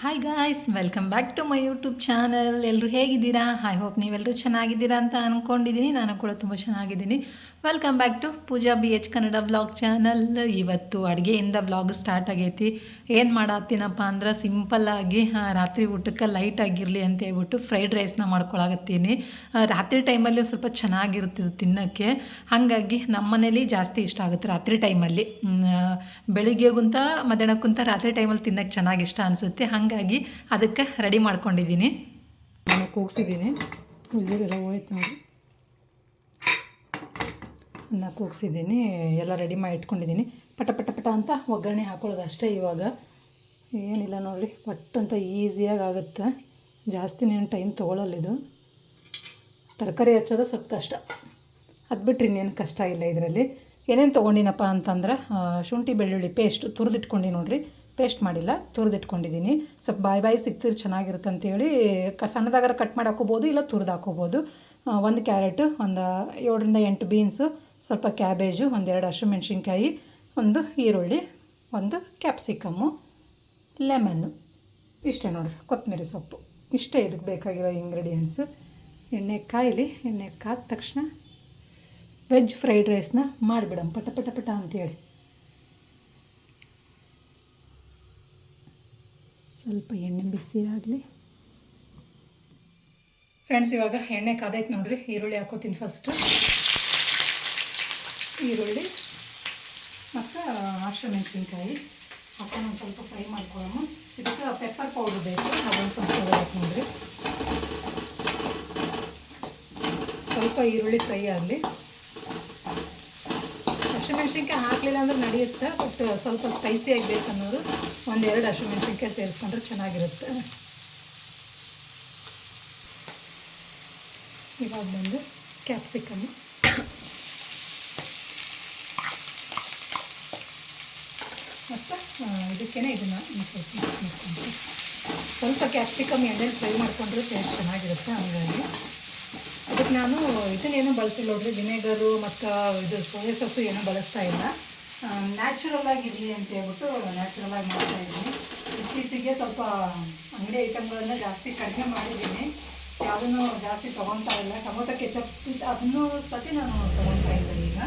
Hi guys welcome back to my YouTube channel ಎಲ್ಲರೂ ಹೇಗಿದ್ದೀರಾ? I hope ನೀವೆಲ್ಲರೂ ಚೆನ್ನಾಗಿದ್ದೀರಾ ಅಂತ ಅಂದ್ಕೊಂಡಿದ್ದೀನಿ ನಾನು ಕೂಡ ತುಂಬ ಚೆನ್ನಾಗಿದ್ದೀನಿ. Welcome back to Pooja B H Kannada blog channel ಇವತ್ತು ಅಡುಗೆಯಿಂದ ವ್ಲಾಗ್ ಸ್ಟಾರ್ಟ್ ಆಗೈತಿ. ಏನು ಮಾಡತ್ತೀನಪ್ಪ ಅಂದ್ರೆ ಸಿಂಪಲ್ಲಾಗಿ ರಾತ್ರಿ ಊಟಕ್ಕೆ ಲೈಟ್ ಆಗಿರಲಿ ಅಂತ ಹೇಳ್ಬಿಟ್ಟು ಫ್ರೈಡ್ ರೈಸ್ನ ಮಾಡ್ಕೊಳಕತ್ತೀನಿ. ಆ, ರಾತ್ರಿ ಟೈಮಲ್ಲಿ ಸ್ವಲ್ಪ ಚೆನ್ನಾಗಿರುತ್ತೆ ತಿನ್ನೋಕ್ಕೆ. ಹಾಗಾಗಿ ನಮ್ಮ ಮನೇಲಿ ಜಾಸ್ತಿ ಇಷ್ಟ ಆಗುತ್ತೆ ರಾತ್ರಿ ಟೈಮಲ್ಲಿ ಬೆಳಿಗ್ಗೆಗುಂತ ಮಧ್ಯಾಹ್ನಕ್ಕಂತ ರಾತ್ರಿ ಟೈಮಲ್ಲಿ ತಿನ್ನೋಕ್ಕೆ ಚೆನ್ನಾಗಿ ಇಷ್ಟ ಅನಿಸುತ್ತೆ. ಹಾಗಾಗಿ ಅದಕ್ಕೆ ರೆಡಿ ಮಾಡ್ಕೊಂಡಿದ್ದೀನಿ. ನಾನು ಕೂಗಿಸಿದ್ದೀನಿ. ಬಿಸಿಲೆಲ್ಲ ಹೋಯ್ತು ನೋಡಿ. ಅನ್ನ ಕೂಗಿಸಿದ್ದೀನಿ. ಎಲ್ಲ ರೆಡಿ ಮಾಡಿ ಇಟ್ಕೊಂಡಿದ್ದೀನಿ. ಪಟ ಪಟ ಪಟ ಅಂತ ಒಗ್ಗರಣೆ ಹಾಕೊಳ್ಳೋದು ಅಷ್ಟೇ ಇವಾಗ. ಏನಿಲ್ಲ ನೋಡಿರಿ ಪಟ್ ಅಂತ ಈಸಿಯಾಗಿ ಆಗುತ್ತೆ. ಜಾಸ್ತಿನೇನು ಟೈಮ್ ತೊಗೊಳಲ್ಲ ಇದು. ತರಕಾರಿ ಹಚ್ಚೋದು ಸ್ವಲ್ಪ ಕಷ್ಟ. ಅದು ಬಿಟ್ಟರೆ ಇನ್ನೇನು ಕಷ್ಟ ಇಲ್ಲ ಇದರಲ್ಲಿ. ಏನೇನು ತೊಗೊಂಡಿನಪ್ಪ ಅಂತಂದ್ರೆ ಶುಂಠಿ ಬೆಳ್ಳುಳ್ಳಿ ಪೇಸ್ಟ್ ತುರಿದಿಟ್ಕೊಂಡು ನೋಡಿರಿ. ಪೇಸ್ಟ್ ಮಾಡಿಲ್ಲ, ತುರಿದಿಟ್ಕೊಂಡಿದ್ದೀನಿ. ಸ್ವಲ್ಪ ಬಾಯಿ ಬಾಯಿ ಸಿಕ್ತಿದ್ರೆ ಚೆನ್ನಾಗಿರುತ್ತೆ ಅಂತೇಳಿ ಕ, ಸಣ್ಣದಾಗಾರ ಕಟ್ ಮಾಡಿ ಹಾಕೋಬೋದು, ಇಲ್ಲ ತುರಿದು ಹಾಕೋಬೋದು. ಒಂದು ಕ್ಯಾರೆಟು, ಒಂದು ಏಳರಿಂದ ಎಂಟು ಬೀನ್ಸು, ಸ್ವಲ್ಪ ಕ್ಯಾಬೇಜು ಒಂದೆರಡು ಹಸಿಮೆಣ್ಸಿನ್ಕಾಯಿ ಒಂದು ಈರುಳ್ಳಿ, ಒಂದು ಕ್ಯಾಪ್ಸಿಕಮ್ಮು ಲೆಮನ್ನು ಇಷ್ಟೇ ನೋಡಿರಿ, ಕೊತ್ತಂಬರಿ ಸೊಪ್ಪು. ಇಷ್ಟೇ ಇದಕ್ಕೆ ಬೇಕಾಗಿರೋ ಇಂಗ್ರೀಡಿಯೆಂಟ್ಸು ಎಣ್ಣೆ ಕಾಯಿಲಿ, ಎಣ್ಣೆ ಕಾದ ತಕ್ಷಣ ವೆಜ್ ಫ್ರೈಡ್ ರೈಸ್ನ ಮಾಡಿಬಿಡಮ್ ಪಟ ಪಟ ಪಟ ಅಂತೇಳಿ. ಸ್ವಲ್ಪ ಎಣ್ಣೆ ಬಿಸಿ ಆಗಲಿ. ಫ್ರೆಂಡ್ಸ್ ಇವಾಗ ಎಣ್ಣೆ ಕಾದೈತೆ ನೋಡ್ರಿ. ಈರುಳ್ಳಿ ಹಾಕೋತೀನಿ ಫಸ್ಟು ಈರುಳ್ಳಿ ಮತ್ತು ಹಸಿಮೆಣಸಿನ್ಕಾಯಿ ಹಾಕೊಂಡು ಒಂದು ಸ್ವಲ್ಪ ಫ್ರೈ ಮಾಡ್ಕೊಳ್ಳೋಣ. ಇದಕ್ಕೆ ಪೆಪ್ಪರ್ ಪೌಡ್ರ್ ಬೇಕು. ಅದೊಂದು ಸ್ವಲ್ಪ ಬೇಕು ನೋಡ್ರಿ. ಸ್ವಲ್ಪ ಈರುಳ್ಳಿ ಫ್ರೈ ಆಗಲಿ. ಹಸಿಮೆಣ್ಸಿನ್ಕಾಯಿ ಹಾಕಲಿಲ್ಲ ಅಂದ್ರೆ ನಡೆಯುತ್ತೆ ಬಟ್ ಸ್ವಲ್ಪ ಸ್ಪೈಸಿಯಾಗಿ ಬೇಕನ್ನೋರು ಒಂದೆರಡು ಹಸಿಮೆಣ್ಸಿನ್ಕಾಯಿ ಸೇರಿಸ್ಕೊಂಡ್ರೆ ಚೆನ್ನಾಗಿರುತ್ತೆ. ಇವಾಗ ಬಂದು ಕ್ಯಾಪ್ಸಿಕಮ್ ಮತ್ತು ಇದಕ್ಕೇ ಇದನ್ನು ಸ್ವಲ್ಪ ಮಿಕ್ಸ್ ಮಾಡ್ಕೊಂಡು ಸ್ವಲ್ಪ ಕ್ಯಾಪ್ಸಿಕಮ್ ಎಣ್ಣೆಲಿ ಫ್ರೈ ಮಾಡಿಕೊಂಡ್ರೆ ಟೇಸ್ಟ್ ಚೆನ್ನಾಗಿರುತ್ತೆ ಹಂಗಾಗಿ. ನಾನು ಇದನ್ನೇನು ಬಳಸಿಲ್ಲ ನೋಡ್ರಿ. ವಿನೆಗರು ಮತ್ತು ಇದು ಸೋಯಾ ಸಾಸು ಏನೂ ಬಳಸ್ತಾ ಇಲ್ಲ. ನ್ಯಾಚುರಲ್ ಆಗಿರಲಿ ಅಂತ ಹೇಳ್ಬಿಟ್ಟು ನ್ಯಾಚುರಲ್ ಆಗಿ ಮಾಡ್ತಾ ಇದ್ದೀನಿ. ಇತ್ತೀಚೆಗೆ ಸ್ವಲ್ಪ ಅಂಗಡಿ ಐಟಮ್ಗಳನ್ನ ಜಾಸ್ತಿ ಕಡಿಮೆ ಮಾಡಿದ್ದೀನಿ. ಯಾವುದನ್ನು ಜಾಸ್ತಿ ತೊಗೊತಾ ಇಲ್ಲ. ಟೊಮೊಟೊ ಕೆಚಪ್ ಅದನ್ನೂ ಸತಿ ನಾನು ತೊಗೊತಾ ಇದ್ದೀನಿ ಈಗ.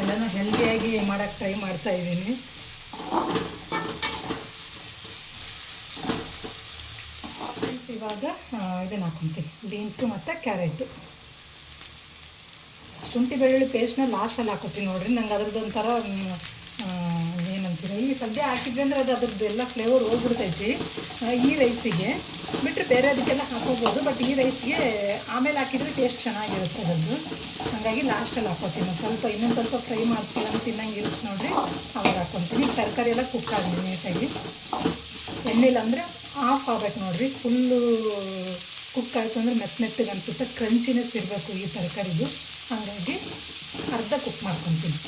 ಎಲ್ಲನೂ ಹೆಲ್ದಿಯಾಗಿ ಮಾಡೋಕ್ಕೆ ಟ್ರೈ ಮಾಡ್ತಾ ಇದ್ದೀನಿ. ಇವಾಗ ಇದನ್ನು ಹಾಕೊತೀನಿ. ಬೀನ್ಸು ಮತ್ತು ಕ್ಯಾರೆಟು. ಶುಂಠಿ ಬೆಳ್ಳುಳ್ಳಿ ಪೇಸ್ಟ್ನ ಲಾಸ್ಟಲ್ಲಿ ಹಾಕೋತೀನಿ ನೋಡಿರಿ. ನಂಗೆ ಅದ್ರದ್ದು ಒಂಥರ ಆ, ಈ ಸದ್ಯ ಹಾಕಿದ್ವಿ ಅಂದರೆ ಅದು ಅದ್ರದ್ದು ಎಲ್ಲ ಫ್ಲೇವರ್ ಹೋಗ್ಬಿಡ್ತೈತಿ. ಈ ರೈಸಿಗೆ ಬಿಟ್ಟರೆ ಬೇರೆ ಅದಕ್ಕೆಲ್ಲ ಹಾಕೋಬೋದು. ಬಟ್ ಈ ರೈಸ್ಗೆ ಆಮೇಲೆ ಹಾಕಿದ್ರೆ ಟೇಸ್ಟ್ ಚೆನ್ನಾಗಿರುತ್ತೆ ಅದರದ್ದು. ಹಾಗಾಗಿ ಲಾಸ್ಟಲ್ಲಿ ಹಾಕೋತೀನಿ. ಸ್ವಲ್ಪ ಇನ್ನೊಂದು ಸ್ವಲ್ಪ ಫ್ರೈ ಮಾಡ್ತೀನಿ ಅಂತ ತಿನ್ನಂಗೆ ಇರುತ್ತೆ ನೋಡಿರಿ. ಅವಾಗ ಹಾಕ್ಕೊತೀನಿ ತರಕಾರಿ ಎಲ್ಲ ಕುಕ್ ಆಗಲಿ ನೀಟಾಗಿ ಎಣ್ಣೆಲ್ಲ ಅಂದರೆ ಆಫ್ ಆಗ್ಬೇಕು ನೋಡ್ರಿ ಫುಲ್ಲು ಕುಕ್ ಆಯಿತು ಅಂದರೆ ಮೆತ್ತ ಮೆತ್ತಗೆ ಅನಿಸುತ್ತೆ ಕ್ರಂಚಿನೆಸ್ ಇರಬೇಕು ಈ ತರಕಾರಿದು. ಹಾಗಾಗಿ ಅರ್ಧ ಕುಕ್ ಮಾಡ್ಕೊತೀನಿ.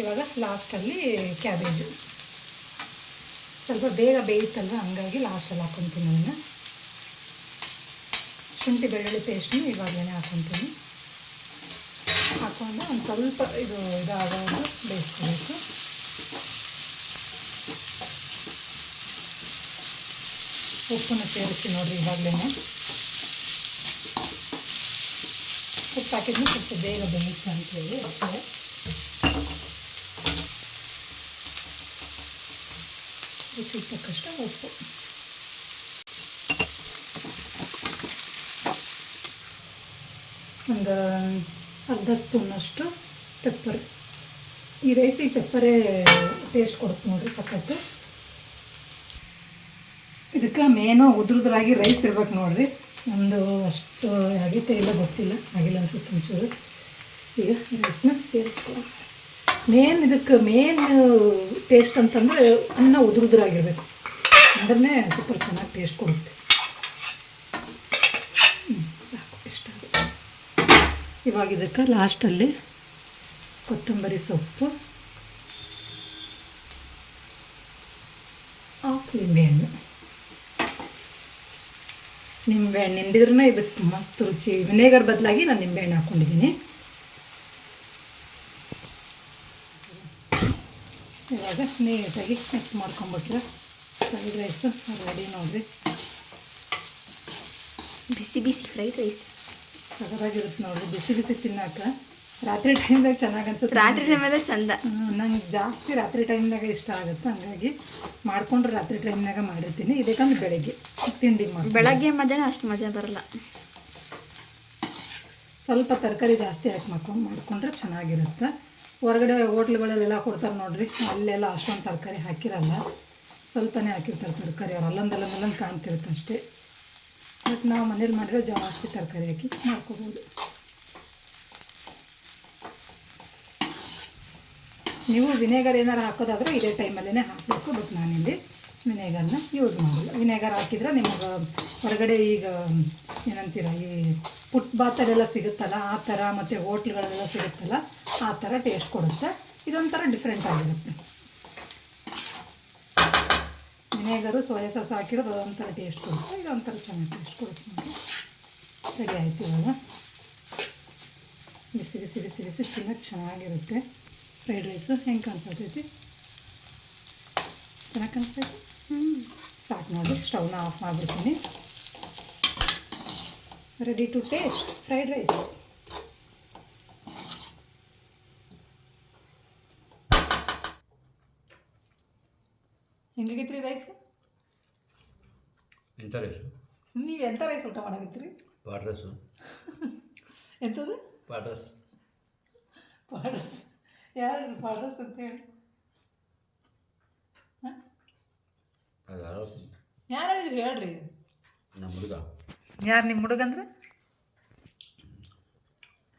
ಇವಾಗ ಲಾಸ್ಟಲ್ಲಿ ಕ್ಯಾಬೇಜು ಸ್ವಲ್ಪ ಬೇಗ ಬೇಯುತ್ತಲ್ವ ಹಂಗಾಗಿ ಲಾಸ್ಟಲ್ಲಿ ಹಾಕೊತೀನಿ ಅದನ್ನು. ಶುಂಠಿ ಬೆಳ್ಳುಳ್ಳಿ ಪೇಸ್ಟ್ನು ಇವಾಗಲೇ ಹಾಕೊತೀನಿ. ಹಾಕೊಂಡು ಒಂದು ಸ್ವಲ್ಪ ಇದು ಇದಾಗೋದು ಬೇಯಿಸ್ಕೋಬೇಕು. ಉಪ್ಪನ್ನು ಸೇರಿಸ್ತೀನಿ ನೋಡಿರಿ ಇವಾಗಲೇ ಉಪ್ಪು ಹಾಕಿದ್ಮೇಲೆ ಸ್ವಲ್ಪ ಬೇಗ ಬೇಯುತ್ತೆ ಅಂತೇಳಿ ಅಷ್ಟೇ ತಕ್ಕಷ್ಟು ಉಪ್ಪು. ಒಂದು ಅರ್ಧ ಸ್ಪೂನಷ್ಟು ಪೆಪ್ಪರ್. ಈ ರೈಸಿಗೆ ಪೆಪ್ಪರೇ ಟೇಸ್ಟ್ ಕೊಡುತ್ತೆ ನೋಡಿರಿ ಸಖತ್ತು ಇದಕ್ಕೆ ಮೇನು ಉದ್ರದ್ರಾಗಿ ರೈಸ್ ಇರ್ಬೇಕು ನೋಡ್ರಿ. ಒಂದು ಅಷ್ಟು ಆಗೈತೆ ಇಲ್ಲ ಗೊತ್ತಿಲ್ಲ. ಆಗಿಲ್ಲ ಅನ್ಸುತ್ತೆ ಒಂಚೂರು. ಈಗ ರೈಸ್ನ ಸೇರಿಸ್ಕೊ ಮೇನ್ ಇದಕ್ಕೆ ಮೇನ್ ಟೇಸ್ಟ್ ಅಂತಂದರೆ ಅನ್ನ ಉದುರುದ್ರಾಗಿರ್ಬೇಕು. ಅಂದ್ರೆ ಸೂಪರ್ ಚೆನ್ನಾಗಿ ಟೇಸ್ಟ್ ಕೊಡುತ್ತೆ. ಸಾಕು, ಇಷ್ಟ ಇವಾಗ ಇದಕ್ಕೆ ಲಾಸ್ಟಲ್ಲಿ ಕೊತ್ತಂಬರಿ ಸೊಪ್ಪು ಹಾಫ್ ನಿಂಬೆಹಣ್ಣು ನಿಂಬೆಹಣ್ಣು. ಹಿಂಡಿದ್ರೂ ಇವತ್ತು ಮಸ್ತ್ ರುಚಿ. ವಿನೇಗರ್ ಬದಲಾಗಿ ನಾನು ನಿಂಬೆಹಣ್ಣು ಹಾಕ್ಕೊಂಡಿದ್ದೀನಿ ಇವಾಗ ನೀಟಾಗಿ ಮಿಕ್ಸ್ ಮಾಡ್ಕೊಂಬಿಟ್ರೆ ಫ್ರೈಡ್ ರೈಸು ರೆಡಿ ನೋಡಿರಿ. ಬಿಸಿ ಬಿಸಿ ಫ್ರೈಡ್ ರೈಸ್ ಸಗರಾಗಿರುತ್ತೆ ನೋಡಿರಿ. ಬಿಸಿ ಬಿಸಿ ತಿನ್ನಕ್ಕೆ. ರಾತ್ರಿ ಟೈಮ್ದಾಗ ಚೆನ್ನಾಗಿ ಅನ್ಸುತ್ತೆ. ರಾತ್ರಿ ಟೈಮಲ್ಲಿ ಚಂದ. ನಂಗೆ ಜಾಸ್ತಿ ರಾತ್ರಿ ಟೈಮ್ನಾಗ ಇಷ್ಟ ಆಗುತ್ತೆ. ಹಂಗಾಗಿ ಮಾಡ್ಕೊಂಡ್ರೆ ರಾತ್ರಿ ಟೈಮ್ನಾಗ ಮಾಡಿರ್ತೀನಿ. ಇದಕ್ಕಂದ್ರೆ ಬೆಳಗ್ಗೆ. ತಿಂಡಿ ಮಾಡಿ ಬೆಳಗ್ಗೆ ಮಧ್ಯಾಹ್ನ ಅಷ್ಟು ಮಜಾ ಬರಲ್ಲ. ಸ್ವಲ್ಪ ತರಕಾರಿ ಜಾಸ್ತಿ ಹಾಕಿ ಮಾಡ್ಕೊಂಡು ಮಾಡಿಕೊಂಡ್ರೆ ಚೆನ್ನಾಗಿರುತ್ತೆ. ಹೊರಗಡೆ ಹೋಟ್ಲುಗಳಲ್ಲೆಲ್ಲ ಕೊಡ್ತಾರೆ ನೋಡ್ರಿ. ಅಲ್ಲೆಲ್ಲ ಅಷ್ಟೊಂದು ತರಕಾರಿ ಹಾಕಿರಲ್ಲ. ಸ್ವಲ್ಪನೇ ಹಾಕಿರ್ತಾರೆ ತರಕಾರಿ ಅವ್ರು. ಅಲ್ಲೊಂದಲ್ಲೊಂದಲ್ಲೊಂದು ಅಲ್ಲೊಂದು ಅಲ್ಲೊಂದು ಕಾಣ್ತಿರುತ್ತೆ ಅಷ್ಟೇ. ಬಟ್ ನಾವು ಮನೇಲಿ ಮಾಡಿದ್ರೆ ಜಾಸ್ತಿ ತರಕಾರಿ ಹಾಕಿ ಮಾಡ್ಕೋಬೋದು. ನೀವು ವಿನೆಗರ್ ಏನಾರು ಹಾಕೋದಾದರೆ ಇದೇ ಟೈಮಲ್ಲೇ ಹಾಕಬೇಕು ಬಟ್ ನಾನಿಲ್ಲಿ ವಿನೆಗರ್ನ ಯೂಸ್ ಮಾಡಿಲ್ಲ. ವಿನೆಗರ್ ಹಾಕಿದ್ರೆ ನಿಮಗೆ ಹೊರಗಡೆ ಈಗ, ಏನಂತೀರ, ಈ ಪುಟ್ ಸಿಗುತ್ತಲ್ಲ, ಆ ಥರ ಮತ್ತು ಹೋಟ್ಲ್ಗಳೆಲ್ಲ ಸಿಗುತ್ತಲ್ಲ, ಆ ಥರ ಟೇಸ್ಟ್ ಕೊಡುತ್ತೆ. ಇದೊಂಥರ ಡಿಫ್ರೆಂಟ್ ಆಗಿರುತ್ತೆ. ವಿನೆಗರು ಸೋಯಾ ಸಾಸ್ ಹಾಕಿರೋದು ಅದೊಂಥರ ಟೇಸ್ಟ್ ಕೊಡುತ್ತೆ. ಇದೊಂಥರ ಚೆನ್ನಾಗಿ ಟೇಸ್ಟ್ ಕೊಡುತ್ತೆ ನಮಗೆ. ಸರಿ ಆಯ್ತು ಇವಾಗ. ಬಿಸಿ ಬಿಸಿ ಬಿಸಿ ಬಿಸಿ ತಿನ್ನೋಕ್ಕೆ ಚೆನ್ನಾಗಿರುತ್ತೆ. ಫ್ರೈಡ್ ರೈಸು ಹೆಂಗೆ ಕಾಣಿಸ್ತೈತಿ? ಚೆನ್ನಾಗಿ ಕಾಣಿಸ್ತೈತಿ? ಹ್ಞೂ ಸಾಕು ನೋಡಿ ಸ್ಟವ್ನ ಆಫ್ ಮಾಡಿಬಿಡ್ತೀನಿ. Ready to taste fried rice ಹೆಂಗಾಗೈತ್ರಿ rice ಎಂಥ ರೈಸು ನೀವು ಎಂಥ ರೈಸ್ ಊಟ ಮಾಡಾಕತ್ತೀರಿ? ಪಾಡ್ರಸ್ಸು ಎಂಥದ್ದು ಪಾಡ್ರಸ್. ಪಾಡಸ್ ಯಾರು ರೈಸ್ ಅಂತ ಹೇಳಿ? ಯಾರೋ ಹೇಳಿದ್ರಿ ಹೇಳ್ರಿ. ನಮ್ಮ ಹುಡುಗ. ಯಾರು ನಿಮ್ಮ ಹುಡುಗಂದ್ರೆ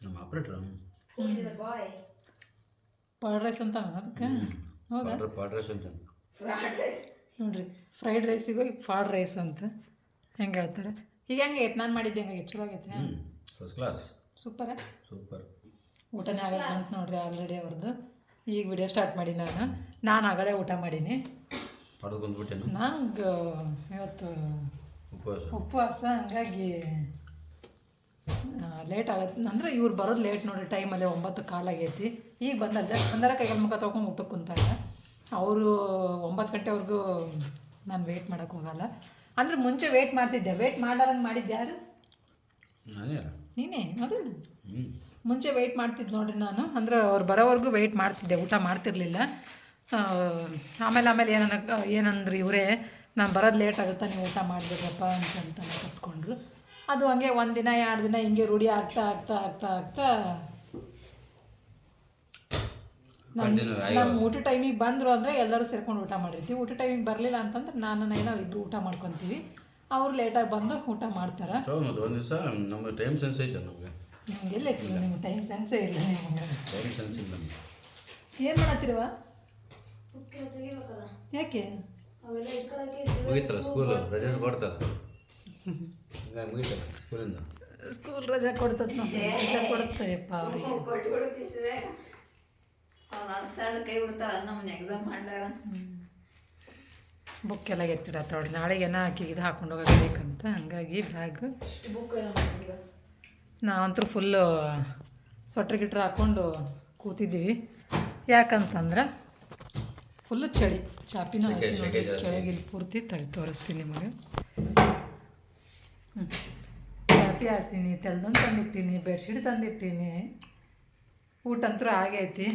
ನಮ್ಮ ಬಾಯ್ ಪಾಡ್ ರೈಸ್ ಅಂತ ಅದಕ್ಕೆ? ಹೌದಾ? ಪಾಡ್ ರೈಸ್ ಅಂತ. ನೋಡ್ರಿ ಫ್ರೈಡ್ ರೈಸಿಗೆ ಫಾಡ್ ರೈಸ್ ಅಂತ ಹೆಂಗೆ ಹೇಳ್ತಾರೆ? ಈಗ ಹೆಂಗೆ ಐತೆ ನಾನು ಮಾಡಿದ್ದೆ ಹೆಂಗೆ ಚಲೋ ಆಗೈತೆ? ಫಸ್ಟ್ ಕ್ಲಾಸ್ ಸೂಪರ ಸೂಪರ್ ಊಟನೇ ಆಗಲ್ಲ ಅಂತ ನೋಡ್ರಿ ಆಲ್ರೆಡಿ ಅವ್ರದ್ದು ಈಗ ವಿಡಿಯೋ ಸ್ಟಾರ್ಟ್ ಮಾಡಿ ನಾನು. ನಾನು ಆಗಲೇ ಊಟ ಮಾಡೀನಿ. ನಂಗೆ ಇವತ್ತು ಉಪವಾಸ. ಉಪವಾಸ ಹಂಗಾಗಿ ಲೇಟ್ ಆಗತ್ತೆ ಅಂದ್ರೆ ಇವ್ರು ಬರೋದು ಲೇಟ್ ನೋಡ್ರಿ ಟೈಮಲ್ಲಿ ಒಂಬತ್ತು ಕಾಲಾಗೈತಿ ಈಗ ಬಂದಲ್ಲ ಜಸ್ಟ್ ಬಂದರೆ ಕೈಯಲ್ಲಿ ಮುಖ ತೊಗೊಂಡು ಊಟಕ್ಕೆ ಕುಂತಾಗ. ಅವರು ಒಂಬತ್ತು ಗಂಟೆವರೆಗೂ ನಾನು ವೆಯ್ಟ್ ಮಾಡೋಕ್ಕೆ ಹೋಗಲ್ಲ. ಅಂದ್ರೆ ಮುಂಚೆ ವೆಯ್ಟ್ ಮಾಡ್ತಿದ್ದೆ. ವೇಟ್ ಮಾಡಾರಂಗೆ ಮಾಡಿದ್ದೆ ಯಾರು? ನಾನೇ ನೀನೇ ಅದು ಮುಂಚೆ ವೆಯ್ಟ್ ಮಾಡ್ತಿದ್ದೆ ನೋಡ್ರಿ ನಾನು. ಅಂದ್ರೆ ಅವ್ರು ಬರೋವರೆಗೂ ವೆಯ್ಟ್ ಮಾಡ್ತಿದ್ದೆ ಊಟ ಮಾಡ್ತಿರ್ಲಿಲ್ಲ. ಆಮೇಲೆ ಆಮೇಲೆ ಏನನ್ನ ಏನಂದ್ರೆ ಇವರೇ ನಾನು ಬರೋದು ಲೇಟ್ ಆಗುತ್ತಾ ನೀವು ಊಟ ಮಾಡಬೇಕಪ್ಪ ಅಂತಂತ ಕತ್ಕೊಂಡ್ರು. ಅದು ಹಂಗೆ ಒಂದು ದಿನ ಎರಡು ದಿನ ಹಿಂಗೆ ರೂಢಿ ಆಗ್ತಾ ಆಗ್ತಾ ಆಗ್ತಾ ಆಗ್ತಾ ನಮ್ಮ ಊಟ ಟೈಮಿಗೆ ಬಂದರು ಅಂದರೆ ಎಲ್ಲರೂ ಸೇರ್ಕೊಂಡು ಊಟ ಮಾಡಿರ್ತೀವಿ. ಊಟ ಟೈಮಿಗೆ ಬರಲಿಲ್ಲ ಅಂತಂದ್ರೆ ನಾನು ಏನೋ ಇಬ್ಬರು ಊಟ ಮಾಡ್ಕೊತೀವಿ. ಅವ್ರು ಲೇಟಾಗಿ ಬಂದು ಊಟ ಮಾಡ್ತಾರೆ. ಹೌದು ಒಂದು ದಿವಸ ನಮಗೆ ಟೈಮ್ ಸೆನ್ಸ್ ಐತೆ ನಮಗೆ. ನಿಮ್ಗೆ ಎಲ್ಲೈತಿ ನಿಮ್ಗೆ ಟೈಮ್ ಸೆನ್ಸೇ ಇಲ್ಲ ನಿಮ್ಗೆ. ಟೈಮ್ ಸೆನ್ಸ್ ಇಲ್ಲ ಏನು ಮಾಡತ್ತಿರುವ ಯಾಕೆ? ಮುಗೀತಲ್ಲ ಸ್ಕೂಲ್ ರಜೆ ಕೊಡ್ತದ ಹಂಗಾಗಿ ಮುಗೀತಲ್ಲ ಸ್ಕೂಲಿಂದ ಸ್ಕೂಲ್ ರಜೆ ಕೊಡ್ತದ ರಜೆ ಕೊಡುತ್ತೆಪ್ಪ ಅವ್ರಿಗೆ. ಕೈ ಬಿಡ್ತಾರ ನಮ್ಮನ್ನ ಎಕ್ಸಾಮ್ ಮಾಡ್ಲಾರ. ಬುಕ್ ಎಲ್ಲ ಎತ್ತಿಡತ್ತೋಡಿ ನಾಳೆಗೆ ಏನೋ ಹಾಕಿ ಇದು ಹಾಕೊಂಡು ಹೋಗಬೇಕಂತ ಹಂಗಾಗಿ ಬ್ಯಾಗ್ ಬುಕ್ ನಾವಂತೂ ಫುಲ್ಲು ಸ್ವೆಟ್ರ್ ಗಿಟ್ರ್ ಹಾಕ್ಕೊಂಡು ಕೂತಿದ್ದೀವಿ. ಯಾಕಂತಂದ್ರೆ ಫುಲ್ಲು ಚಳಿ. ಚಾಪಿನ ಹಸಿ ನೋಡಿ. ಇಲ್ಲಿ ಪೂರ್ತಿ ತಳಿ ತೋರಿಸ್ತೀನಿ ನಿಮಗೆ. ಹ್ಞೂ ಚಾಪಿ ಹಾಸ್ತೀನಿ ತೆಲ್ದೊಂದು ತಂದಿಟ್ಟಿನಿ ಬೆಡ್ಶೀಟ್ ತಂದಿಟ್ಟಿನಿ. ಊಟ ಅಂತೂ ಆಗೈತಿ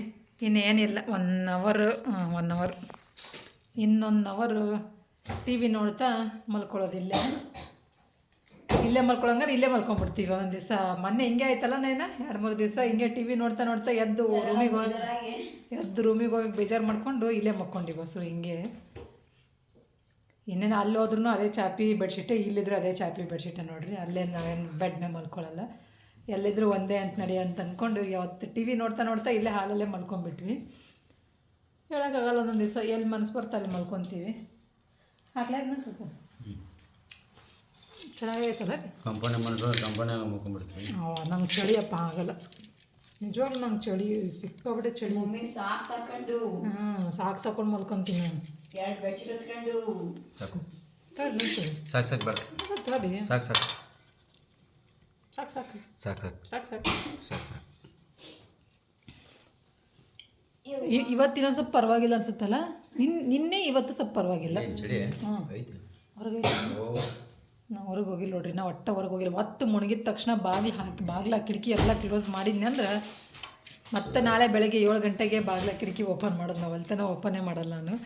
ಇನ್ನೇನಿಲ್ಲ ಒನ್ ಅವರ್ ಒನ್ ಅವರ್ ಇನ್ನೊಂದು ಅವರು ಟಿ ವಿ ನೋಡ್ತಾ ಮಲ್ಕೊಳ್ಳೋದಿಲ್ಲ. ಇಲ್ಲೇ ಮಲ್ಕೊಳಂಗಾರೆ ಇಲ್ಲೇ ಮಲ್ಕೊಂಡ್ಬಿಡ್ತೀವಿ ಒಂದು ದಿವಸ. ಮೊನ್ನೆ ಹಿಂಗೆ ಆಯ್ತಲ್ಲ ನೇನ ಎರಡು ಮೂರು ದಿವಸ ಹಿಂಗೆ ಟಿ ವಿ ನೋಡ್ತಾ ನೋಡ್ತಾ ಎದ್ದು ರೂಮಿಗೆ ಹೋಗಿ ಎದ್ದು ರೂಮಿಗೆ ಹೋಗಿ ಬೇಜಾರು ಮಾಡ್ಕೊಂಡು ಇಲ್ಲೇ ಮಲ್ಕೊಂಡಿವಿ ಬಸ್ರು ಹಿಂಗೆ. ಇನ್ನೇನು ಅಲ್ಲಿ ಹೋದ್ರೂ ಅದೇ ಚಾಪಿ ಬೆಡ್ಶೀಟೆ ಇಲ್ಲಿದ್ರು ಅದೇ ಚಾಪಿ ಬೆಡ್ಶೀಟೆ ನೋಡ್ರಿ. ಅಲ್ಲೇ ನಾವೇನು ಬೆಡ್ ಮೇಲೆ ಮಲ್ಕೊಳ್ಳಲ್ಲ ಎಲ್ಲಿದ್ರು ಒಂದೇ ಅಂತ ನಡಿ ಅಂತ ಅಂದ್ಕೊಂಡು ಯಾವತ್ತು ಟಿ ವಿ ನೋಡ್ತಾ ನೋಡ್ತಾ ಇಲ್ಲೇ ಹಾಲಲ್ಲೇ ಮಲ್ಕೊಂಡ್ಬಿಟ್ವಿ ಹೇಳೋಕ್ಕಾಗಲ್ಲ ಒಂದೊಂದು ದಿವಸ. ಎಲ್ಲಿ ಮನಸ್ಸು ಬರ್ತಾ ಅಲ್ಲಿ ಮಲ್ಕೊತೀವಿ. ಹಾಕ್ಲಾಗ ಸ್ವಲ್ಪ. ಚೆನ್ನಾಗೈತಲ್ಲ ಕಂಪನಿ ಮನಸ್ಸು ಕಂಪನಿಯಾಗ ಮುಗ್ಕೊಂಡ್ಬಿಡ್ತೀವಿ ನಂಗೆ ಚಳಿಯಪ್ಪ ಆಗಲ್ಲ. ನಿಜವಾಗ್ಲೂ ನಂಗೆ ಚಳಿ ಸಿಕ್ಕಾಬಿಟ್ಟೆ ಚಳಿ. ಮಮ್ಮಿ ಸಾಕು ಹಾಕೊಂಡು ಹ್ಞೂ ಸಾಕು ಸಾಕೊಂಡು ಮಲ್ಕೊಂತೀನಿ ನಾನು. ಎರಡು ಬೆಡ್ಶೀಟ್ ಹಚ್ಕೊಂಡು. ಸಾಕು. ತಡಿ ನಿಲ್ಸು. ಸಾಕು ಸಾಕು ಬೇಡ ತಡಿ ಸಾಕು ಸಾಕು. ಸಾಕು ಸಾಕು. ಸಾಕು ಸಾಕು. ಸಾಕು ಸಾಕು. ಸಾಕು ಇವತ್ತಿನ ಸ್ವಲ್ಪ ಪರವಾಗಿಲ್ಲ ಅನ್ಸುತ್ತಲ್ಲ? ನಿನ್ ನಿನ್ನೆ ಇವತ್ತು ಸ್ವಲ್ಪ ಪರವಾಗಿಲ್ಲ. ಚಳಿ? ಹಾಂ ಹೊರಗೆ ನಾವು ಹೊರಗೆ ಹೋಗಿಲ್ಲ ನೋಡ್ರಿ, ನಾ ಒಟ್ಟ ಹೊರಗೆ ಹೋಗಿಲ್ಲ. ಒತ್ತು ಮುಣಗಿದ ತಕ್ಷಣ ಬಾಗಿಲು ಹಾಕಿ, ಬಾಗಿಲ ಕಿಟಕಿ ಎಲ್ಲ ಕ್ಲೋಸ್ ಮಾಡಿದ್ನಿ ಅಂದ್ರೆ ಮತ್ತೆ ನಾಳೆ ಬೆಳಗ್ಗೆ ಏಳು ಗಂಟೆಗೆ ಬಾಗಿಲ ಕಿಟಕಿ ಓಪನ್ ಮಾಡೋದು ನಾವು. ಅಲ್ತನ ಓಪನೇ ಮಾಡಲ್ಲ ನಾನು.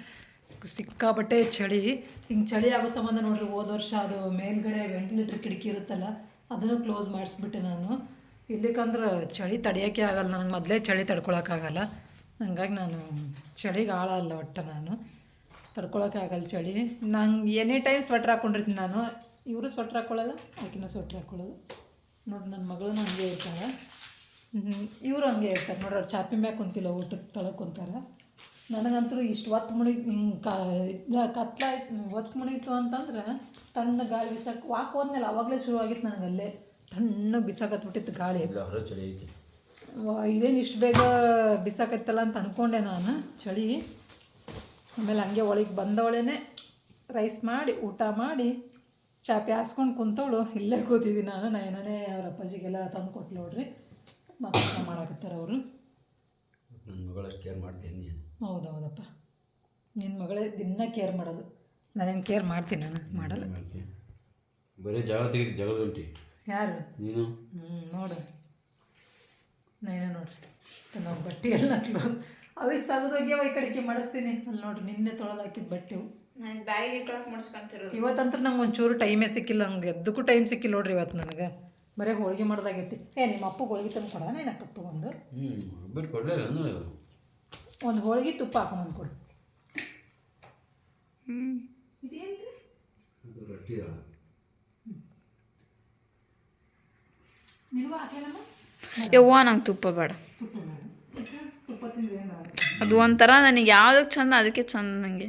ಸಿಕ್ಕಾಪಟ್ಟೆ ಚಳಿ. ಹಿಂಗೆ ಚಳಿ ಆಗೋ ಸಂಬಂಧ ನೋಡ್ರಿ, ಹೋದ ವರ್ಷ ಅದು ಮೇಲ್ಗಡೆ ವೆಂಟಿಲೇಟರ್ ಕಿಟಕಿ ಇರುತ್ತಲ್ಲ, ಅದನ್ನು ಕ್ಲೋಸ್ ಮಾಡಿಸ್ಬಿಟ್ಟೆ ನಾನು. ಇಲ್ಲಿಕಂದ್ರೆ ಚಳಿ ತಡೆಯೋಕ್ಕೆ ಆಗಲ್ಲ ನನಗೆ ಮೊದಲೇ ಚಳಿ ತಡ್ಕೊಳಕ್ಕಾಗಲ್ಲ ಹಂಗಾಗಿ ನಾನು ಚಳಿಗೆ ಆಳಲ್ಲ ಒಟ್ಟು ನಾನು. ತಡ್ಕೊಳಕ್ಕಾಗಲ್ಲ ಚಳಿ. ನಂಗೆ ಎನಿ ಟೈಮ್ ಸ್ವೆಟ್ರ್ ಹಾಕ್ಕೊಂಡಿರ್ತೀನಿ ನಾನು. ಇವರು ಸ್ವೆಟ್ರ್ ಹಾಕ್ಕೊಳ್ಳಲ್ಲ ಆಕಿನ ಸ್ವೆಟ್ರ್ ಹಾಕ್ಕೊಳ್ಳೋದು ನೋಡಿ ನನ್ನ ಮಗಳು ಹಂಗೆ ಇರ್ತಾಳೆ. ಇವರು ಹಂಗೆ ಇರ್ತಾರೆ. ನೋಡ್ರಿ ಅವ್ರು ಚಾಪಿ ಮ್ಯಾಗ ಕುಂತಿಲ್ಲ ಊಟಕ್ಕೆ ತಳಕ್ಕೆ ಕುಂತಾರೆ. ನನಗಂತೂ ಇಷ್ಟು ಒತ್ತು ಮುಣಿ ಹಿಂಗೆ ಕ ಕತ್ಲಾಯ್ತು ಒತ್ತು ಮುಣಿತು ಅಂತಂದ್ರೆ ತಣ್ಣ ಗಾಳಿ ಬಿಸಾಕ ವಾಕ್ ಹೋದ್ಮೇಲೆ ಅವಾಗಲೇ ಶುರುವಾಗಿತ್ತು ನನಗೆ ಅಲ್ಲೇ ತಣ್ಣ ಬಿಸಾಕತ್ಬಿಟ್ಟಿತ್ತು ಗಾಳಿ. ಇದೇನು ಇಷ್ಟು ಬೇಗ ಬಿಸಾಕೈತಲ್ಲ ಅಂತ ಅಂದ್ಕೊಂಡೆ ನಾನು ಚಳಿ. ಆಮೇಲೆ ಹಂಗೆ ಒಳಗೆ ಬಂದವಳೇನೆ ರೈಸ್ ಮಾಡಿ ಊಟ ಮಾಡಿ ಚಾಪಿ ಹಾಸ್ಕೊಂಡು ಕುಂತವಳು. ಇಲ್ಲೇ ಕೂತಿದ್ದೀನಿ ನಾನು ನಯನೇ ಅವ್ರ ಅಪ್ಪಾಜಿಗೆಲ್ಲ ತಂದು ಕೊಟ್ಲು ನೋಡ್ರಿ. ಮತ್ತೆ ಮಾಡಾಕತ್ತಾರ ಅವರು? ನನ್ನ ಮಗಳಷ್ಟು ಕೇರ್ ಮಾಡ್ತೀನಿ ನೀನು? ಹೌದೌದಪ್ಪ. ನಿನ್ನ ಮಗಳೇ ದಿನ ಕೇರ್ ಮಾಡೋದು. ನಾನೇನು ಕೇರ್ ಮಾಡ್ತೀನಿ ನಾನು? ಮಾಡಲ್ಲ. ಬರೀ ಜಗಳ ತೆಗಿದು ಜಗಳ ಉಂಟಿ ಯಾರು? ನೀನು? ಹ್ಞೂ ನೋಡು. ನೈನ ನೋಡ್ರಿ. ನಾವು ಬಟ್ಟೆ ಎಲ್ಲ ಕ್ಲೋಸ್ ಅವಿಸ್ ತೆಗೆದೋಗ್ಯಾವ ಈ ಕಡೆಗೆ ಮಾಡಿಸ್ತೀನಿ. ಅಲ್ಲಿ ನೋಡ್ರಿ ನಿನ್ನೆ ತೊಳೆದು ಹಾಕಿದ ಬಟ್ಟೆವು. ನಾನು ಬ್ಯಾಗಿಗೆ ಇಟ್ಕೊಳಕ್ ಮುಡ್ಸ್ಕೊಂತಿರೋದು. ಇವತ್ತಂತೂ ನಂಗೆ ಒಂಚೂರು ಟೈಮೇ ಸಿಕ್ಕಿಲ್ಲ ನಂಗೆ ಎದ್ದಕ್ಕೂ ಟೈಮ್ ಸಿಕ್ಕಿಲ್ಲ ನೋಡ್ರಿ ಇವತ್ತು ನನಗೆ. ಬರೀ ಹೋಳಿಗೆ ಮಾಡ್ದಾಗೈತಿ. ಏ ನಿಮ್ಮ ಅಪ್ಪ ಹೋಳಿಗೆ ತಂದು ಕೊಡೋಣ ಏನ ಪಪ್ಪ ಒಂದು? ಹ್ಞೂ ಬಿಟ್ಟು ಕೊಡಲಿಲ್ಲ ಒಂದು ಹೋಳಿಗೆ ತುಪ್ಪ ಹಾಕೊಂಡು ಕೊಡು. ಯವ್ವ ನಂಗೆ ತುಪ್ಪ ಬೇಡ. ತುಪ್ಪ ತಿಂದ್ರೆ ಏನು ಅದು ಒಂಥರ ನನಗೆ ಯಾವ್ದಕ್ಕೆ ಚಂದ ಅದಕ್ಕೆ ಚಂದ ನನಗೆ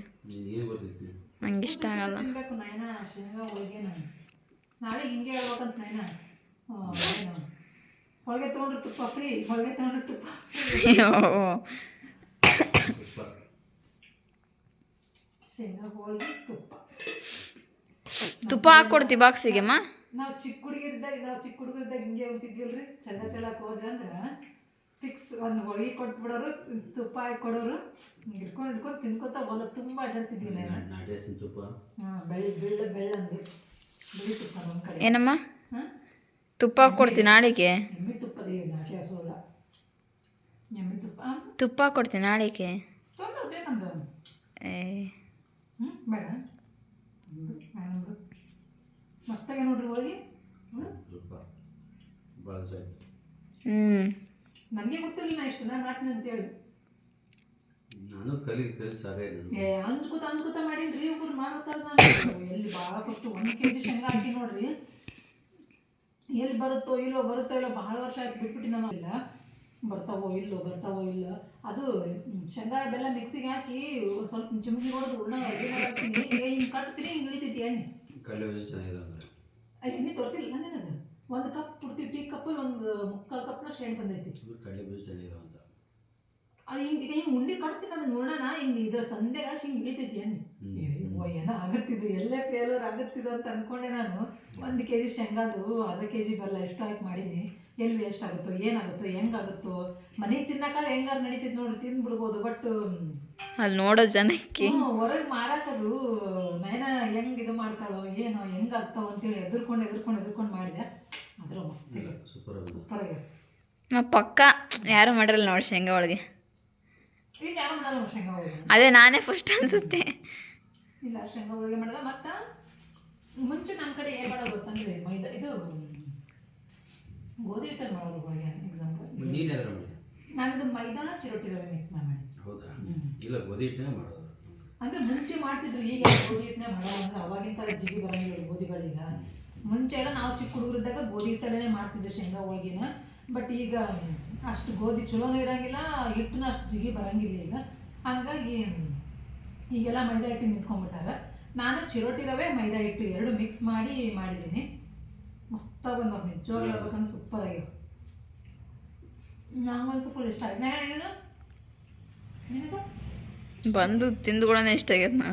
ನಂಗೆ ಇಷ್ಟ ಆಗಲ್ಲ. ಹೋಳಿಗೆ ನಾಳೆ ಹಿಂಗೆ ಹೇಳ್ಬೇಕಂತ ನೈನಾ? ಹೋಳಿಗೆ ತೊಗೊಂಡ್ರೆ ತುಪ್ಪ ಫ್ರೀ ಬಾಕ್ಸಿಗೆ ತೊಗೊಂಡ್ರೆ ತುಪ್ಪ ಶೇಂಗಾ ಹೋಳಿಗೆ ತುಪ್ಪ. ತುಪ್ಪ ಹಾಕ್ಕೊಡ್ತಿ ಬಾಕ್ಸಿಗೆಮ್ಮ? ನಾವು ಚಿಕ್ಕ ಹುಡುಗಿರ್ದಾಗ ನಾವು ಚಿಕ್ಕ ಹುಡುಗರಿದ್ದಾಗ ಹಿಂಗೆ ಅಂತಿದ್ವಲ್ರಿ? ಚಲ ಚಲಕ್ಕೆ ಹೋದ್ವಿ ಅಂದ್ರೆ ಫಿಕ್ಸ್ ಒಂದು ಹೋಳಿಗೆ ಕೊಟ್ಬಿಡೋರು ತುಪ್ಪ ಹಾಕಿ ಕೊಡೋರು ಇಟ್ಕೊಂಡು ಹಿಡ್ಕೊಂಡು ಹಿಡ್ಕೊಂಡು ತಿನ್ಕೋತ ಹೊಲ ತುಂಬ ಅಡ್ಡಾಡ್ತಿದ್ವಿ ನಾನು ತುಪ್ಪ? ಹಾಂ ಬೆಳ್ಳಿ ಬೆಳ್ಳ ಬೆಳ್ಳಂದು ಬಿಳಿ ತುಪ್ಪ ನಮ್ಮ ಕಡೆ. ಏನಮ್ಮ? ಹಾಂ? ತುಪ್ಪ ಕೊಡ್ತೀನಿ ನಾಳೆಗೆ? ಎಮ್ಮೆ ತುಪ್ಪದ ನಾಟಿ ಹಸುವಲ್ಲ ಎಮ್ಮೆ ತುಪ್ಪ ತುಪ್ಪ ಕೊಡ್ತೀನಿ ನಾಳೆಗೆ? ಏ. ಹ್ಞೂ ಬೇಡ. ಬೇಡ ಬಿಡು ಮಸ್ತಾಗೆ ನೋಡ್ರಿ ಹೋಳಿಗೆ. ಹ್ಞೂ ನನಗೆ ಗೊತ್ತಿರಲಿಲ್ಲ ನಾ ಇಷ್ಟು ನಾನು ಮಾಡ್ತೀನಿ ಅಂತೇಳಿ ನಾನು ಕಲಿ ಕಲಿ ಸಾಕಾಯ್ತು ನನಗೆ ಏ ಅಂಜ್ಕೋತ ಅಂಜ್ಕೋತ ರೀ ಒಬ್ರು ಮಾಡ್ಬೇಕಾದ್ರೆ ನಾನು ಎಲ್ಲಿ ಭಾಳ ಕಷ್ಟ ಒಂದು ಕೆ ಜಿ ಶೇಂಗಾ ಹಾಕಿ ನೋಡ್ರಿ. ಎಲ್ಲಿ ಬರುತ್ತೋ ಇಲ್ಲೋ ಬರುತ್ತೋ ಇಲ್ಲೋ ಭಾಳ ವರ್ಷ ಆಯ್ತು ಬಿಟ್ಬಿಟ್ಟು ನಾನು ಇಲ್ಲ. ಬರ್ತಾವೋ ಇಲ್ಲೋ ಬರ್ತಾವೋ ಇಲ್ಲ. ಅದು ಹ್ಮ್, ಶೇಂಗಾ ಬೆಲ್ಲ ಮಿಕ್ಸಿಗೆ ಹಾಕಿ ಸ್ವಲ್ಪ ಚಿಮುಕಿ ನೋಡೋದು ಉಳ್ಳ ಹಾಕ್ತೀನಿ ಹಿಂಗೆ ಕಟ್ತೀನಿ ಹಿಂಗೆ ಇಳಿತೈತಿ ಎಣ್ಣೆ. ಬೀಜ ಚೆನ್ನಾಗಿದೆ ಅಂದರೆ. ಆ ಎಣ್ಣೆ ತೋರಿಸಿಲ್ಲ ನನಗೆ ಒಂದು ಕಪ್ ಪೂರ್ತಿ ಟೀ ಕಪ್ಪಲ್ಲಿ ಒಂದು ಮುಕ್ಕಾಲು ಕಪ್ನ ಶೇಣ್ ಬಂದೈತಿ. ಕಡಲೆ ಬೀಜ ಚೆನ್ನಾಗಿದೆ ಅಂತ. ಅದು ಹಿಂಗೆ ಈಗ ಹಿಂಗೆ ಉಂಡಿ ಕಟ್ತೀನಿ ಅದನ್ನ ನೋಡೋಣ ಹಿಂಗೆ ಇದ್ರ ಸಂದೆಗ ಹಿಂಗೆ ಇಳಿತೈತಿ ಏನು ಏನೋ ಆಗತ್ತಿದ್ದು ಎಲ್ಲೇ ಫೇಲರ್ ಆಗತ್ತಿದ್ದು ಅಂತ ಅನ್ಕೊಂಡೆ ನಾನು. ಒಂದು ಕೆ ಜಿ ಶೇಂಗಾದು ಅರ್ಧ ಕೆ ಜಿ ಬೆಲ್ಲ ಎಷ್ಟು ಹಾಕಿ ಮಾಡೀನಿ. ಎಲ್ಲಿ ವೇಸ್ಟ್ ಆಗುತ್ತೋ ಏನಾಗುತ್ತೋ ಹೆಂಗಾಗುತ್ತೋ. ಮನೆಗೆ ತಿನ್ನಕಾದ್ರೆ ಹೆಂಗಾರು ನಡೀತಿದ್ದು ನೋಡ್ರಿ ತಿಂದ್ಬಿಡ್ಬೋದು ಬಟ್ ಅಲ್ಲಿ ನೋಡೋ ಜನಕ್ಕೆ. ಹೊರಗೆ ಮಾರಾಕದು ನಯನ ಹೆಂಗೆ ಇದು ಮಾಡ್ತಾಳೋ ಏನೋ ಹೆಂಗ್ ಆಗ್ತಾವ ಅಂತೇಳಿ ಎದುರ್ಕೊಂಡು ಎದುರ್ಕೊಂಡು ಎದುರ್ಕೊಂಡು ಮಾಡಿದೆ. ಅದ್ರ ಮಸ್ತ್ ಸೂಪರ್ ಆಗಿದೆ ಸೂಪರ್ ಆಗಿದೆ. ನಾ ಪಕ್ಕ ಯಾರು ಮಾಡಿರಲ್ಲ ನೋಡಿ ಶೇಂಗಾ ಒಳಗೆ ಈಗ ಯಾರು ಮಾಡಲ್ಲ ಶೇಂಗಾ ಹೋಳಿಗೆ? ಅದೇ ನಾನೇ ಫಸ್ಟ್ ಅನ್ಸುತ್ತೆ. ಇಲ್ಲ ಶೇಂಗಾ ಹೋಳಿಗೆ ಮಾಡಿದ ಮತ್ತು ಮುಂಚೆ ನಮ್ಮ ಕಡೆ ಏನು ಮಾಡೋದು ಗೊತ್ತಂದ್ರೆ ಮೈದಾ ಇದು ಗೋಧಿ ಹಿಟ್ಟಲ್ಲಿ ಮಾಡೋರು ಹೋಳಿಗೆ ಎಕ್ಸಾಂಪಲ್ ನೀನು ಯಾರು ಮಾಡಿ ನಾನಿದು ಮೈದಾ ಚಿರೋಟಿ ರವೆ ಮಿಕ್ಸ್ ಮಾಡಿ. ಹೌದಾ? ಇಲ್ಲ ಗೋಧಿ ಹಿಟ್ಟನೇ ಮಾಡೋದು. ಅಂದ್ರೆ ಮುಂಚೆ ಮಾಡ್ತಿದ್ರು ಈಗ ಗೋಧಿ ಇಟ್ಟನೇ ಮಾಡೋದು ಅಂದ್ರೆ ಅವಾಗಿನ ಥರ ಜಿಗಿ ಬರಂಗಿಲ್ಲ ಗೋಧಿಗಳೀಗ ಮುಂಚೆ ಎಲ್ಲ ನಾವು ಚಿಕ್ಕ ಹುಡುಗರಿದ್ದಾಗ ಗೋಧಿ ತಲೆನೆ ಮಾಡ್ತಿದ್ದೆ ಶೇಂಗಾ ಹೋಳಿಗೆನ. ಬಟ್ ಈಗ ಅಷ್ಟು ಗೋಧಿ ಚಲೋನೂ ಇರಂಗಿಲ್ಲ ಹಿಟ್ಟನ ಅಷ್ಟು ಜಿಗಿ ಬರಂಗಿಲ್ಲ ಈಗ. ಹಾಗಾಗಿ ಈಗೆಲ್ಲ ಮೈದಾ ಹಿಟ್ಟು ನಿಂತ್ಕೊಂಡ್ಬಿಟ್ಟಾರ. ನಾನು ಚಿರೋಟಿ ರವೆ ಮೈದಾ ಹಿಟ್ಟು ಎರಡು ಮಿಕ್ಸ್ ಮಾಡಿ ಮಾಡಿದ್ದೀನಿ. ಮಸ್ತಾಗಿ ಬಂದವ್ರು ನಿಜವಾಗ್ಲೂ ಹೇಳ್ಬೇಕಂದ್ರೆ ಸೂಪರ್ ಆಗ್ಯಾವ ನಂಗಂತೂ ಫುಲ್ ಇಷ್ಟ ಆಯ್ತು. ನಿನಗೆ? ಬಂದು ತಿಂದುಗಳನ್ನ ಇಷ್ಟ ಆಗ್ಯದ ನಾ